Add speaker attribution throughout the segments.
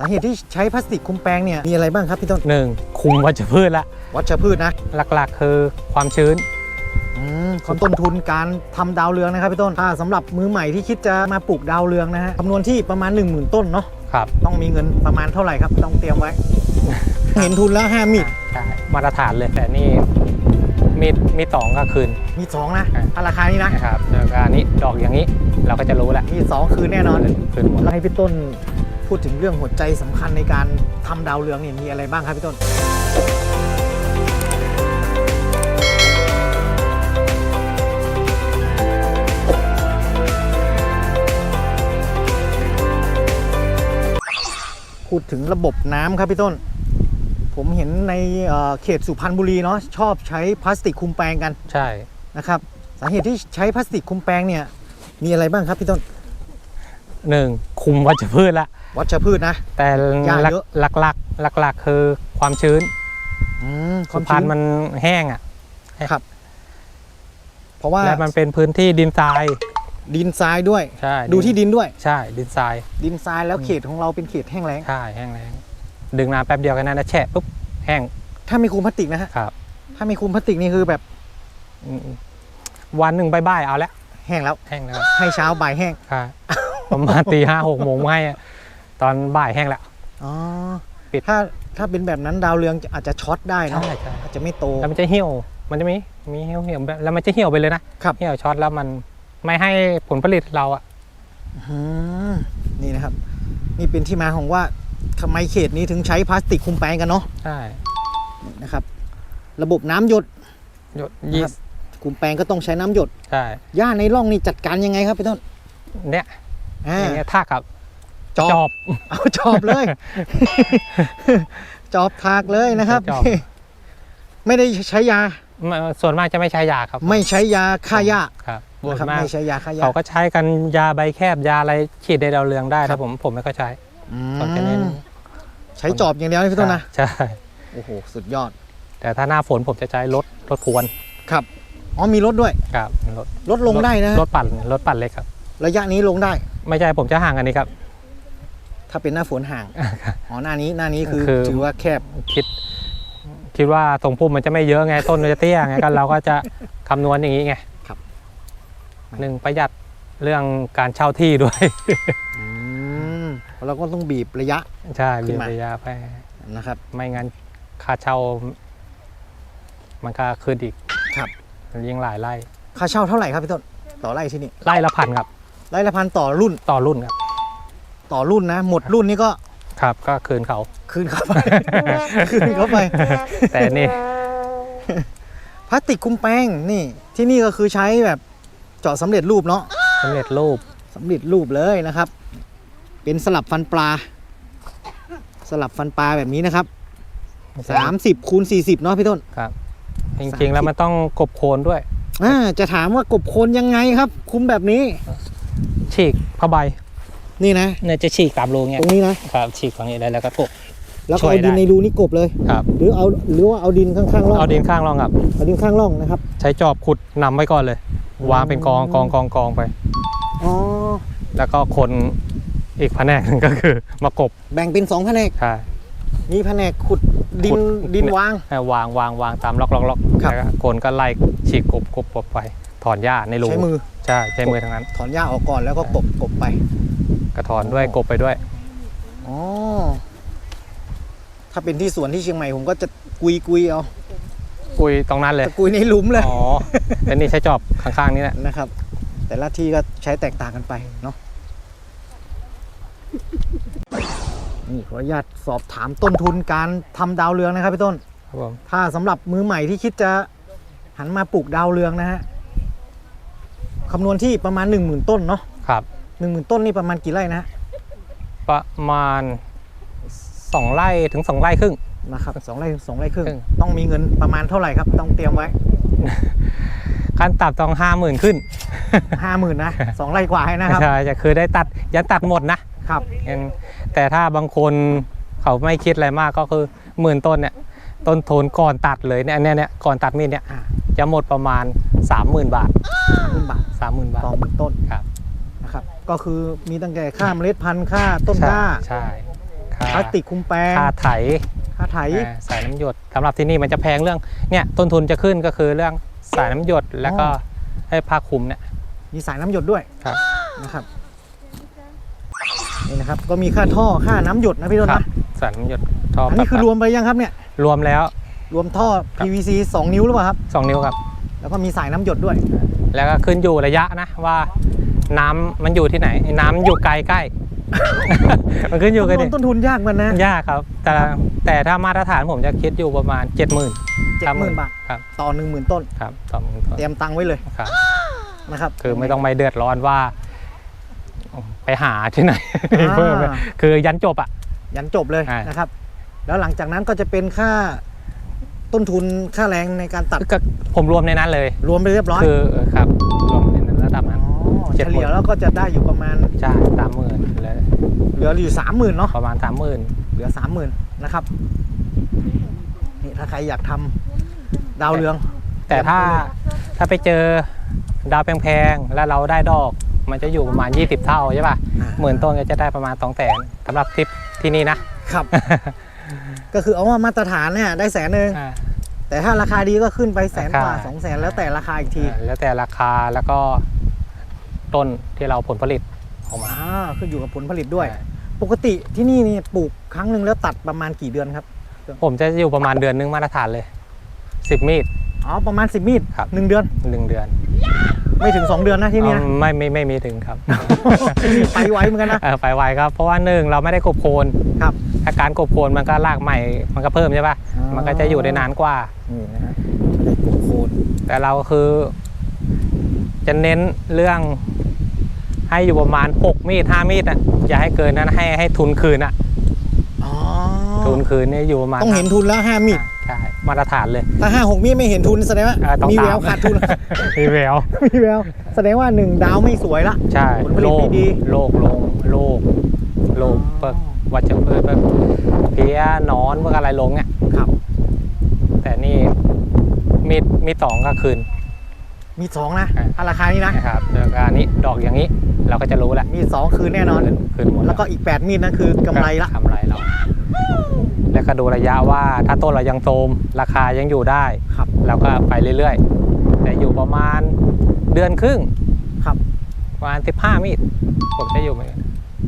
Speaker 1: สาเหตุที่ใช้พลาสติกคลุมแปลงเนี่ยมีอะไรบ้างครับพี่ต้น
Speaker 2: หนึ่งคุมวัชพืชละ
Speaker 1: วัชพืชนะ
Speaker 2: หลักๆ คือความชื้น
Speaker 1: อืมของต้นทุนการทำดาวเรืองนะครับพี่ต้นถ้าสำหรับมือใหม่ที่คิดจะมาปลูกดาวเรืองนะฮะคำนวณที่ประมาณ 1 0,000 ต้นเนาะ
Speaker 2: ครับ
Speaker 1: ต้องมีเงินประมาณเท่าไหร่ครับ ต้องเตรียมไว้ เห็นทุนแล้วห้ามีด
Speaker 2: ใช่มาตรฐานเลยแต่นี่มีดมีดสองก็คืน
Speaker 1: มีสองนะ
Speaker 2: อะ
Speaker 1: ถ้าราคานี้นะ
Speaker 2: นะครับแล้วก็อันนี้ดอกอย่างนี้เราก็จะรู้แหละ
Speaker 1: มีสองคืนแน่นอน
Speaker 2: คืนหมด
Speaker 1: แล้วให้พี่ต้น พูดถึงเรื่องหัวใจสำคัญในการทำดาวเรืองเนี่ยมีอะไรบ้างครับพี่ต้น พูดถึงระบบน้ำครับพี่ต้น ผมเห็นในเอ่อเขตสุพรรณบุรีเนาะชอบใช้พลาสติกคลุมแปลงกัน
Speaker 2: ใช่
Speaker 1: นะครับ สาเหตุที่ใช้พลาสติกคลุมแปลงเนี่ยมีอะไรบ้างครับพี่ต้น
Speaker 2: หนึ่งคุมวัชพืชละ
Speaker 1: วัชพืชนะ
Speaker 2: แต่
Speaker 1: หญ้า
Speaker 2: หลัก
Speaker 1: เยอะ
Speaker 2: หลักๆหลักๆคือความชื้น
Speaker 1: อืมค
Speaker 2: สุ
Speaker 1: วาม
Speaker 2: พรร
Speaker 1: ชื้
Speaker 2: ณ
Speaker 1: น
Speaker 2: มันแห้งอะ
Speaker 1: ครับ เพราะว่า
Speaker 2: และมันเป็นพื้นที่ดินทราย
Speaker 1: ดินทรายด้วย
Speaker 2: ใช่
Speaker 1: ดูที่ดินด้วย
Speaker 2: ใช่ดินทราย
Speaker 1: ดินทรายแล้วเขตของเราเป็นเขตแห้งแล้ง
Speaker 2: ใช่แห้งแล้งดึงน้ำแป๊บเดียวกันนั้นนะแฉะปุ๊บแห้ง
Speaker 1: ถ้าไม่คุมพลาสติกนะฮะ
Speaker 2: ครับ
Speaker 1: ถ้าไม่คุมพลาสติกนี่คือแบบ
Speaker 2: อืมวันหนึ่งบ่ายๆเอาละ
Speaker 1: แห้งแล้ว
Speaker 2: แห้งแล้ว
Speaker 1: ให้เช้าบ่ายแห้ง
Speaker 2: ครับประมาณตีห้าหกโมงไม่อะ ตอนบ่ายแห้งแล้ว
Speaker 1: อ๋อ
Speaker 2: ปิด
Speaker 1: ถ้าถ้าเป็นแบบนั้นดาวเรืองอาจจะช็อตได้เนอะ
Speaker 2: ใช่ใช่
Speaker 1: อาจจะไม่โต
Speaker 2: แล้วมันจะเหี่ยว มันจะมีมีเหี่ยวเหี่ยวแล้วมันจะเหี่ยวไปเลยนะครับ เหี่ยวช็อตแล้วมันไม่ให้ผลผลิตเราอะ
Speaker 1: อืมนี่นะครับ นี่เป็นที่มาของว่าทำไมเขตนี้ถึงใช้พลาสติกคลุมแปลงกันเนาะ
Speaker 2: ใช่
Speaker 1: นะครับ ระบบน้ำหยด
Speaker 2: หยดยี่
Speaker 1: นะครับคลุมแปลงก็ต้องใช้น้ำหยด
Speaker 2: ใช่
Speaker 1: หญ้าในร่องนี่จัดการยังไงครับพี่ต้น
Speaker 2: เนี่ย
Speaker 1: อ่า
Speaker 2: อย่างเงี้ยท่ากับ
Speaker 1: จ
Speaker 2: จ
Speaker 1: อ
Speaker 2: อบบ
Speaker 1: เอาจอบเลย จอบทากเลยนะครับ
Speaker 2: จอบ
Speaker 1: ไม่ได้ใช้ยา
Speaker 2: ไม่ส่วนมากจะไม่ใช้ยาครับ
Speaker 1: ไม่ใช้ยาฆ่าหญ้า
Speaker 2: ครับส่ว
Speaker 1: นะ
Speaker 2: น
Speaker 1: ครับ
Speaker 2: มาก
Speaker 1: ไม่ใช้ยาฆ่าหญ้า
Speaker 2: เขาก็ใช้กันยาใบแคบยาอะไรฉีดในดาวเรืองได้
Speaker 1: ครั
Speaker 2: นะ
Speaker 1: บ
Speaker 2: ผมผมไม่ค่อยใช้
Speaker 1: อื
Speaker 2: ก็แค่นี้
Speaker 1: มใช้จอบอย่างเดียวนะพี่ต้นนะ
Speaker 2: ใช่
Speaker 1: โอ้โห สุดยอด
Speaker 2: แต่ถ้าหน้าฝนผมจะใช้รถรถพรวน
Speaker 1: ครับ อ๋อมีรถด้วย
Speaker 2: ครับรถ
Speaker 1: ลดลงได้นะ
Speaker 2: รถปั่นรถปั่นเล็กครับ
Speaker 1: ระยะนี้ลงได้
Speaker 2: ไม่ใช่ผมจะห่างกันนี้ครับ
Speaker 1: ถ้าเป็นหน้าฝนห่างอ๋อหน้านี้หน้านี้คือ
Speaker 2: คือ
Speaker 1: ถือว่าแคบ
Speaker 2: คิด คิดว่าตรงพุ่มมันจะไม่เยอะไงต้นมันจะเตี้ยไงก็เราก็จะคำนวณอย่างนี้ไง
Speaker 1: ครับ
Speaker 2: หนึ่งประหยัดเรื่องการเช่าที่ด้วย
Speaker 1: อืมเราก็ต้องบีบระยะ
Speaker 2: ใช่
Speaker 1: ขึ้
Speaker 2: มี
Speaker 1: นมา
Speaker 2: ระยะไป
Speaker 1: นะครับ
Speaker 2: ไม่งั้นค่าเช่า มันก็ขึ้นอีก
Speaker 1: ครับ
Speaker 2: ยิ่งหลายไร่
Speaker 1: ค่าเช่าเท่าไหร่ครับพี่ต้นต่อไร่ที่นี่
Speaker 2: ไร่ละพันครับ
Speaker 1: ไร่ละพันต่อรุ่น
Speaker 2: ต่อรุ่นครับ
Speaker 1: ต่อรุ่นนะ หมดรุ่นนี้ก็
Speaker 2: ครับก็คืนเขา
Speaker 1: คืนเข้าไป คืนเข้าไป
Speaker 2: แต่นี่
Speaker 1: พลาสติกคลุมแป้งนี่ที่นี่ก็คือใช้แบบเจาะสำเร็จรูปเนาะ
Speaker 2: สำเร็จรูป
Speaker 1: สำเร็จรูปเลยนะครับ เป็นสลับฟันปลา สลับฟันปลาแบบนี้นะครับ30คูณ40เนาะพี่ต้น
Speaker 2: ครับ จริงๆ แล้วมันต้องกบโคนด้วย
Speaker 1: อ่าจะถามว่ากบโคนยังไงครับ คุมแบบนี้
Speaker 2: ฉีกผ้าใบ
Speaker 1: นี่นะ
Speaker 2: เนี่ยจะฉีกตามรูเงี้
Speaker 1: ต
Speaker 2: ย
Speaker 1: รงนี้นะ
Speaker 2: ครับฉีกฝั่งนี้เลยแล้วก็กบ
Speaker 1: แล้ว
Speaker 2: ช่
Speaker 1: ก็
Speaker 2: วย
Speaker 1: เอาดิน
Speaker 2: ได้
Speaker 1: ในรูนี่กบเลย
Speaker 2: ครับ
Speaker 1: หรือเอาหรือว่าเอาดินข้างๆร่อง
Speaker 2: เอาดินข้างรองครับ
Speaker 1: เอาดินข้างร่องนะครับ
Speaker 2: ใช้จอบขุดนำไว้ก่อนเลย วางเป็นกองกองกองกองไป
Speaker 1: อ๋อ
Speaker 2: แล้วก็คนอีกแผนกหนึ่งก็คือมากบ
Speaker 1: แบ่งเป็นสองแผนก
Speaker 2: ใช่
Speaker 1: มีแผนกขุดดิ
Speaker 2: ขุ
Speaker 1: น
Speaker 2: ด
Speaker 1: ดินวาง
Speaker 2: ให้วางวางวางตามล็อกล็อกล็อก
Speaker 1: ครับ
Speaker 2: แล้วก็คนก็ไล่ฉีกกบกบกบไป ถอนหญ้าในรู
Speaker 1: ใช้มือ
Speaker 2: ใช่ใช้มือทั้งนั้น
Speaker 1: ถอนหญ้าออกก่อนแล้วก็กบกบไป
Speaker 2: กระถอนด้วยกบไปด้วย
Speaker 1: อ๋อ ถ้าเป็นที่สวนที่เชียงใหม่ผมก็จะกุยกุยๆเอา
Speaker 2: กุยตรงนั้นเลย
Speaker 1: จะกุยในหลุมเลย
Speaker 2: อ๋อแต่นี่ใช้จอบข้างๆนี่แหละ
Speaker 1: นะครับ แต่ละที่ก็ใช้แตกต่างกันไปเนาะนี่ขออนุญาตสอบถามต้นทุนการทำดาวเรืองนะครับพี่ต้น
Speaker 2: ครับผม
Speaker 1: ถ้าสำหรับมือใหม่ที่คิดจะหันมาปลูกดาวเรืองนะฮะคำนวณที่ประมาณ 1 0,000 ต้นเนาะ
Speaker 2: ครับ
Speaker 1: หนึ่งหมื่นต้นนี่ประมาณกี่ไร่นะฮะ
Speaker 2: ประมาณสองไร่ถึงสองไร่ครึ่ง
Speaker 1: นะครับสองไร่สองไร่ครึ่ง
Speaker 2: ครึ่ง
Speaker 1: ต้องมีเงินประมาณเท่าไหร่ครับ ต้องเตรียมไว้
Speaker 2: ขั้นต่ำต้องห้าหมื่นขึ้น
Speaker 1: ห้าหมื่นนะสองไร่กว่าให้นะครับ
Speaker 2: ใช่จะคือได้ตัดยันตัดหมดนะครับ ยังแต่ถ้าบางคนเขาไม่คิดอะไรมากก็คือหมื่นต้นเนี่ยต้นทุนก่อนตัดเลยเนี่ยเนี่ยเนี่ยก่อนตัดมีดเนี่ย
Speaker 1: อ่า
Speaker 2: จะหมดประมาณ 30,000 บาท
Speaker 1: หมื่นบาท
Speaker 2: 30,000 บาท
Speaker 1: ต่อหมื่นต้น
Speaker 2: ครับ
Speaker 1: นะ ครับ ก็คือมีตั้งแต่ค่าเมล็ดพันธุ์ค่าต้นกล้า
Speaker 2: ใช่ใช่ค่า
Speaker 1: พลาสติกคุมแปลง
Speaker 2: ค่าไถ
Speaker 1: ค่าไถ
Speaker 2: อ่าสายน้ำหยดสำหรับที่นี่มันจะแพงเรื่องเนี่ยต้นทุนจะขึ้นก็คือเรื่องสายน้ำหยดแล้วก็ให้ผ้าคลุมเนี่ย
Speaker 1: มีสายน้ำหยดด้วย
Speaker 2: ครับ
Speaker 1: นะครับนี่นะครับก็มีค่าท่อค่าน้ำหยดนะพี่ต้น
Speaker 2: ครั
Speaker 1: นะ
Speaker 2: บสายน้ำหยดท่อ
Speaker 1: อันนี้คือรวมไปยังครับเนี่ย
Speaker 2: รวมแล้ว
Speaker 1: รวมท่อ
Speaker 2: ครับ
Speaker 1: PVC 2 นิ้วหรือเปล่าครับ
Speaker 2: 2นิ้วครับ
Speaker 1: แล้วก็มีสายน้ำหยดด้วย
Speaker 2: แล้วก็ขึ้นอยู่ระยะนะว่า น้ำมันอยู่ที่ไหนน้ำอยู่ไกลใกล้ มันขึ้นอยู่กัน
Speaker 1: ต้
Speaker 2: ดิ
Speaker 1: นต้นทุนยากมันนะ
Speaker 2: ยากครับ แต่แต่ถ้ามาตรฐานผมจะคิดอยู่ประมาณ 70,000
Speaker 1: เจ็ดหมื่นบาท
Speaker 2: ครับ
Speaker 1: ต่อหนึ่งหมื่นต้น
Speaker 2: ครับต่อหมื่นต้น
Speaker 1: เตรียมตังค์ไว้เลย
Speaker 2: ครับ
Speaker 1: นะครับ
Speaker 2: คือไม่ต้องไปเดือดร้อนว่า ไปหาที่ไหน
Speaker 1: อ่า
Speaker 2: เพิ่มคือยันจบอะ
Speaker 1: ยันจบเลย
Speaker 2: ใช่
Speaker 1: นะครับ แล้วหลังจากนั้นก็จะเป็นค่าต้นทุนค่าแรงในการตัด
Speaker 2: ก็ผมรวมในนั้นเลย
Speaker 1: รวมไปเรียบร้อย
Speaker 2: คือครับรวม เจ็
Speaker 1: เฉ
Speaker 2: ดหมื่น
Speaker 1: ลี่ยแล้วก็จะได้อยู่ประมาณ
Speaker 2: ใช่สามหมื่นเลย
Speaker 1: เหลืออยู่สามหมื่นเนาะ
Speaker 2: ประมาณสามหมื่น
Speaker 1: เหลือสามหมื่นนะครับนี่ถ้าใครอยากทำดาวเรือง
Speaker 2: แต่ถ้าถ้าไปเจอดาวแพงๆแล้วเราได้ดอก มันจะอยู่ประมาณ 20 เท่าใช่ป่ะ
Speaker 1: อ่า
Speaker 2: หมื่นต้นก็จะได้ประมาณ2 0 0แสนสำหรับทริปที่นี่นะ
Speaker 1: ครับ ก็คือเอาว่ามาตรฐานเนี่ยได้แสนหนึ่ง
Speaker 2: อ่า
Speaker 1: แต่ถ้าราคาดีก็ขึ้นไปแสนกว่า
Speaker 2: ราคา
Speaker 1: สองแสนแล้วแต่ราคาอีกที
Speaker 2: อ่าแล้วแต่ราคาแล้วก็ ต้นที่เราผลผลิตออกมา
Speaker 1: อ่าขึ้นอยู่กับผลผลิตด้วย
Speaker 2: ใช่
Speaker 1: ปกติที่นี่นี่ปลูกครั้งหนึ่งแล้วตัดประมาณกี่เดือนครับ
Speaker 2: ผมจะอยู่ประมาณเดือนนึงมาตรฐานเลย 10 มีด
Speaker 1: อ๋อ ประมาณ 10 มีด
Speaker 2: ครับ
Speaker 1: หนึ่งเดือน
Speaker 2: หนึ่งเดือน
Speaker 1: ไม่ถึง 2 เดือนนะที่นี่นะ
Speaker 2: เอาไม่ไม่ไม่มีถึงครับ
Speaker 1: ที่นี่ไปไวเหมือนกันนะ
Speaker 2: เออไปไวครับ เพราะว่าหนึ่งเราไม่ได้กบโคน
Speaker 1: ครับ
Speaker 2: อาการกบโคนมันก็รากใหม่ มันก็เพิ่มใช่ป่ะ
Speaker 1: อ๋อ
Speaker 2: มันก็จะอยู่ได้นานกว่า
Speaker 1: นี่นะฮะไม่ได้ปลูกโคน
Speaker 2: แต่เราคือ จะเน้นเรื่อง ให้อยู่ประมาณ 6 มีด5มีดอะอย่าให้เกินนั้นให้ให้ทุนคืนอะ
Speaker 1: อ๋อ
Speaker 2: ทุนคืนเนี่ยอยู่ประมาณ
Speaker 1: ต้องเห็นทุนแล้ว5มีด
Speaker 2: ใช่มาตรฐานเลย
Speaker 1: ถ้า5 6มีดไม่เห็นทุนแสดงว่า
Speaker 2: เออต้อง
Speaker 1: มีแว
Speaker 2: ตาว
Speaker 1: ขาดทุน
Speaker 2: มีแวว
Speaker 1: มีแววแสดงว่า1ดาวไม่สวยละ
Speaker 2: ใช่
Speaker 1: ผลผลิ
Speaker 2: โล
Speaker 1: ต
Speaker 2: ก
Speaker 1: ไม่ดี
Speaker 2: โลกลงโลกโลกเพิกวัชพืชเพิกเพี้ยหนอนเพิกอะไรลงเนี่ย
Speaker 1: ครับ
Speaker 2: แต่นี่มีดมีดสองก็คืน
Speaker 1: มีสองนะ
Speaker 2: อะ
Speaker 1: ถ้าราคานี้นะ
Speaker 2: นะครับแล้วก็อันนี้ดอกอย่างนี้เราก็จะรู้แหละ
Speaker 1: มีสองคืนแน่นอน
Speaker 2: คืนคืนหมด
Speaker 1: แล้วก็อีก 8 มีดนั่นคือกำไรละ
Speaker 2: กำไรเรา แล้วก็ดูระยะว่าถ้าต้นเรายังโตมราคายังอยู่ได้
Speaker 1: ครับ
Speaker 2: เราก็ไปเรื่อยๆ แต่อยู่ประมาณเดือนครึ่ง
Speaker 1: ครับ
Speaker 2: ประมาณ15มีดผมจะอยู่เหมือนกัน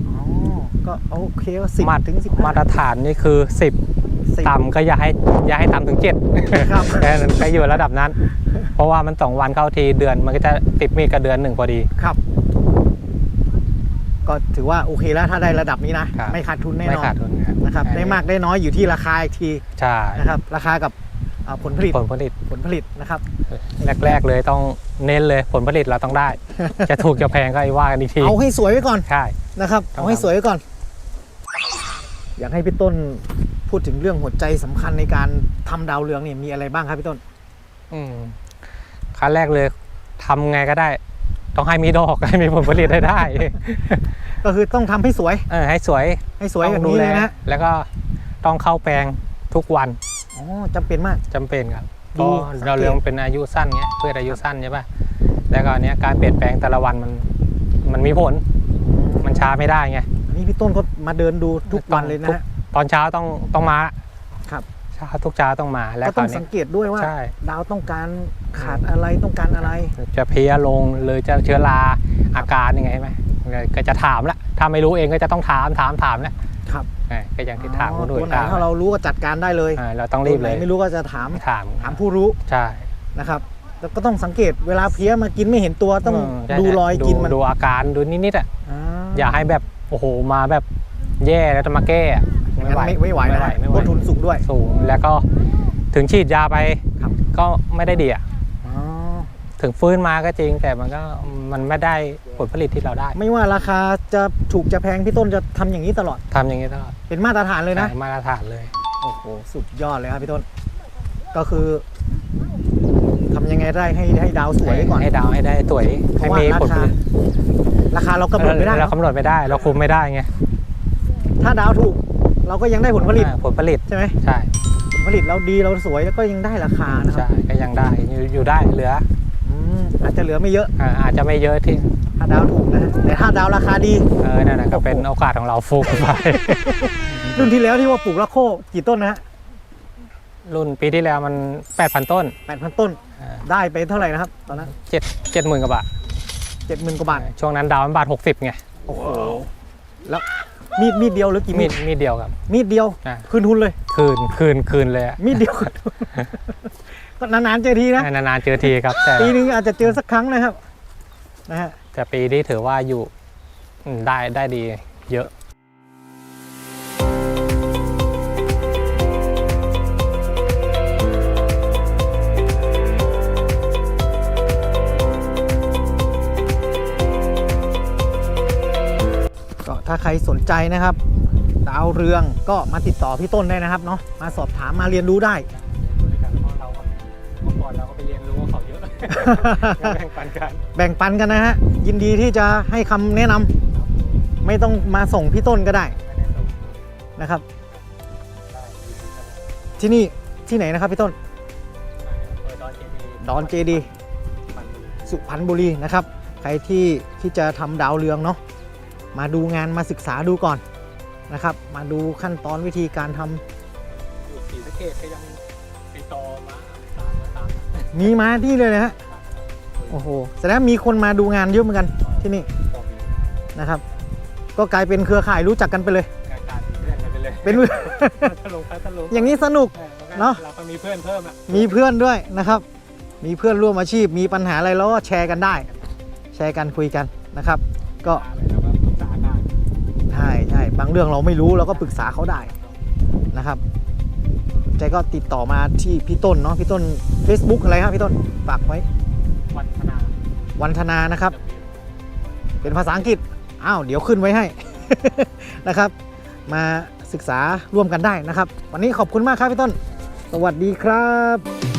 Speaker 1: อ๋อ ก็โอเคว่าสิบ
Speaker 2: มา
Speaker 1: ถึงสิบห้า
Speaker 2: มาตรฐานนี่คือ 10
Speaker 1: สิบ
Speaker 2: ต่ำก็อย่าให้อย่าให้ต่ำถึง7
Speaker 1: ครับ
Speaker 2: แค่นั้นก็อยู่ระดับนั้นเพ ราะว่ามันสองวันเข้าทีเดือนมันก็จะติดมีดกับเดือนหนึ่งพอดี
Speaker 1: ครับ ก็ถือว่าโอเคแล้วถ้าได้ระดับนี้นะ
Speaker 2: ครับ
Speaker 1: ไม่ขาดทุนแน่
Speaker 2: ไม่
Speaker 1: นอน
Speaker 2: ขาดทุนครับ
Speaker 1: นะครับ ได้มากได้น้อยอยู่ที่ราคาอีกที
Speaker 2: ใช่
Speaker 1: นะครับ ราคากับอ่าผลผลิต
Speaker 2: ผลผลิต
Speaker 1: ผลผลิตนะครับ
Speaker 2: แรก ๆ เลยต้องเน้นเลยผลผลิตเราต้องได้ จะถูกจะแพงก็ไอ้ว่ากันอีกที
Speaker 1: เอาให้สวยไว้ก่อน
Speaker 2: ใช่
Speaker 1: นะครับ
Speaker 2: ต้อง
Speaker 1: เอาให้สวยไว้ก่อน อยากให้พี่ต้นพูดถึงเรื่องหัวใจสำคัญในการทำดาวเรืองเนี่ยมีอะไรบ้างครับพี่ต้น
Speaker 2: อืม ขั้นแรกเลยทำไงก็ได้ ต้องให้มีดอกให้มีผลผลิตได้ได้
Speaker 1: ก็คือต้องทำให้สวย
Speaker 2: เออให้สวย
Speaker 1: ให้สวย
Speaker 2: ต้
Speaker 1: แบ
Speaker 2: อง
Speaker 1: บ
Speaker 2: ดู
Speaker 1: นี้
Speaker 2: แล
Speaker 1: เลยนะ
Speaker 2: แล้วก็ต้องเข้าแปลงทุกวัน
Speaker 1: อ๋อจำเป็นมาก
Speaker 2: จำเป็นครับ
Speaker 1: ดู
Speaker 2: เพราะ
Speaker 1: สังเกต
Speaker 2: เราเรืองเป็นอายุสั้นเงี้ยพืชอายุสั้นใช่ป่ะแล้วก็อันเนี้ยการเปลี่ยนแปลงแต่ละวันมันมันมีผลมันช้าไม่ได้ไง
Speaker 1: อันนี้พี่ต้นก็มาเดินดูทุกวันเลยนะ
Speaker 2: ทุก
Speaker 1: ฮะ
Speaker 2: ตอนเช้าต้องต้องมา
Speaker 1: ครับ
Speaker 2: เช้า ทุกเช้าต้องมาแล้ว
Speaker 1: ก็
Speaker 2: ต
Speaker 1: ต้
Speaker 2: อ
Speaker 1: อนง
Speaker 2: นี้
Speaker 1: สังเกตด้วยว่า
Speaker 2: ใช่
Speaker 1: ดาวต้องการขาดอะไรต้องการอะไร
Speaker 2: จะเพลียลงหรือจะเชื้อราอาการยังไงไหมก็จะถามละถ้าไม่รู้เองก็จะต้องถามถามถามแหละ
Speaker 1: ครับ
Speaker 2: เออก็อย่างที่ถาม
Speaker 1: อ๋
Speaker 2: ค
Speaker 1: อน
Speaker 2: อื่
Speaker 1: ตัวนไหน
Speaker 2: ถาม
Speaker 1: ถ้าเรารู้ก็จัดการได้เลย
Speaker 2: เออเราต้องรีบเลย
Speaker 1: ตัวไหนไม่รู้ก็จะถาม
Speaker 2: ถาม
Speaker 1: ถามผู้รู้
Speaker 2: ใช่
Speaker 1: นะครับแล้วก็ต้องสังเกตเวลาเพี้ยมากินไม่เห็นตัวต้อง
Speaker 2: ใช่
Speaker 1: ดูรอยกินมัน
Speaker 2: ดูอาการดูนิดๆอะ
Speaker 1: อ่า
Speaker 2: อย่าให้แบบโอ้โหมาแบบแย่แล้วจะมาแก้ อะ
Speaker 1: อย่างนั้นไม่ไม่ไหวนะ
Speaker 2: ไม่ไหว
Speaker 1: ต้นทุนสูงด้วย
Speaker 2: สูงแล้วก็ถึงฉีดยาไป
Speaker 1: ครับ
Speaker 2: ก็ไม่ได้ดีอะ
Speaker 1: อ๋อ
Speaker 2: ถึงฟื้นมาก็จริงแต่มันก็มันไม่ได้ผลผลิตที่เราได้
Speaker 1: ไม่ว่าราคาจะถูกจะแพงพี่ต้นจะทำอย่างนี้ตลอด
Speaker 2: ทำอย่างนี้ตลอด
Speaker 1: เป็นมาตรฐานเลยนะ
Speaker 2: ใช่มาตรฐานเลย
Speaker 1: โอ้โหสุดยอดเลยครับพี่ต้น ก็คือทำยังไงได้ให้ให้ดาวสวยไว้ก่อน
Speaker 2: ให้ดาวให้ได้สวย
Speaker 1: เพ
Speaker 2: ให้
Speaker 1: ราะว่า
Speaker 2: มี
Speaker 1: รา
Speaker 2: ผลผ
Speaker 1: คา
Speaker 2: ลิต
Speaker 1: ราคาเรากำหนดไม่ได้
Speaker 2: เรา
Speaker 1: เนอะ
Speaker 2: กำหนดไม่ได้ เราคุมไม่ได้ไง
Speaker 1: ถ้าดาวถูก เราก็ยังได้ผลผลิต
Speaker 2: อ่าผลผลิต
Speaker 1: ใช่ไหม
Speaker 2: ใช่
Speaker 1: ผลผลิตเราดีเราสวยแล้วก็ยังได้ราคานะค
Speaker 2: ใช่
Speaker 1: รับ
Speaker 2: ก็ยังได้อยู่อยู่ได้เหลือ
Speaker 1: อืมอาจจะเหลือไม่เยอะ
Speaker 2: อ่าอาจจะไม่เยอะที่
Speaker 1: ถ้าดาวถูกนะฮะแต่ถ้าดาวราคาดี
Speaker 2: เออนั่นนะก็เป็นโอกาสของเราฟุกไป
Speaker 1: รุ่นที่แล้วที่ว่าปลูกละโคกี่ต้นนะฮะ
Speaker 2: รุ่นปีที่แล้วมัน8,000 ต้น
Speaker 1: แปดพันต้น
Speaker 2: อ่า
Speaker 1: ได้ไปเท่าไหร่นะครับ ตอนนั้น
Speaker 2: เจ็ดเจ็ดหมื่นกว่าบาท
Speaker 1: เจ็ดหมื่นกว่าบาท
Speaker 2: ช่วงนั้นดาวมันบาท60ไง
Speaker 1: โอ้โหแล้ว มีดมีดเดียวหรือกี่
Speaker 2: มี
Speaker 1: มี
Speaker 2: ด
Speaker 1: ด
Speaker 2: มีดเดียวครับ
Speaker 1: มีดเดียว
Speaker 2: อ่า
Speaker 1: คืนทุนเลย
Speaker 2: คืนคืนคืนเลยอะ
Speaker 1: มีดเดียวคืนทุน ก็นานๆเจอทีนะ
Speaker 2: นานๆเจอทีครับ แต่
Speaker 1: ปีนึงอาจจะเจอสักครั้งนะครับนะฮะ
Speaker 2: แต่ปีนี้ถือว่าอยู่อืมได้ได้ดี เยอะ
Speaker 1: สนใจนะครับ ดาวเรืองก็มาติดต่อพี่ต้นได้นะครับเนาะมาสอบถามมาเรียนรู้ได้
Speaker 2: เราก็เมื่อก่อนเราก็ไปเรียนรู้เขาเยอะ แบ่งปันกัน
Speaker 1: แบ่งปันกันนะฮะยินดีที่จะให้คำแนะนำไม่ต้องมาส่งพี่ต้นก็ได้นะครับที่นี่ที่ไหนนะครับพี่ต้นดอนเจดีสุพรรณบุรีนะครับ ใครที่ที่จะทำดาวเรืองเนาะ มาดูงานมาศึกษาดูก่อนนะครับ มาดูขั้นตอนวิธีการทำ
Speaker 2: อยู่ศรีสะเกดก็ยังติดต่อมาตามมาตาม
Speaker 1: มีมาที่เลยนะฮะโอ้โหแสดงว่ามีคนมาดูงานเยอะเหมือนกันที่นี่
Speaker 2: พอมี
Speaker 1: นะครับ ก็กลายเป็นเครือข่ายรู้จักกันไปเลย
Speaker 2: การการเพื่อนกันไปเลย
Speaker 1: เป็น
Speaker 2: ตลกตลก
Speaker 1: อย่างนี้สนุกเนอะ
Speaker 2: เราก็มีเพื่อนเพิ่มอะ
Speaker 1: มีเพื่อนด้วยนะครับ มีเพื่อนร่วมอาชีพ มีปัญหาอะไรเราก็แชร์กันได้ แชร์กันคุยกันนะครับ ก็
Speaker 2: แล้วก็ป
Speaker 1: เรื่องเราไม่รู้เราก็ปรึกษาเขาได้นะครับใจก็ติดต่อมาที่พี่ต้นเนาะพี่ต้น Facebook อะไรครับพี่ต้นฝากไว้
Speaker 2: วันธนา
Speaker 1: วันธนานะครับ เป็นภาษาอังกฤษอ้าวเดี๋ยวขึ้นไว้ให้ นะครับ มาศึกษาร่วมกันได้นะครับ วันนี้ขอบคุณมากครับพี่ต้น สวัสดีครับ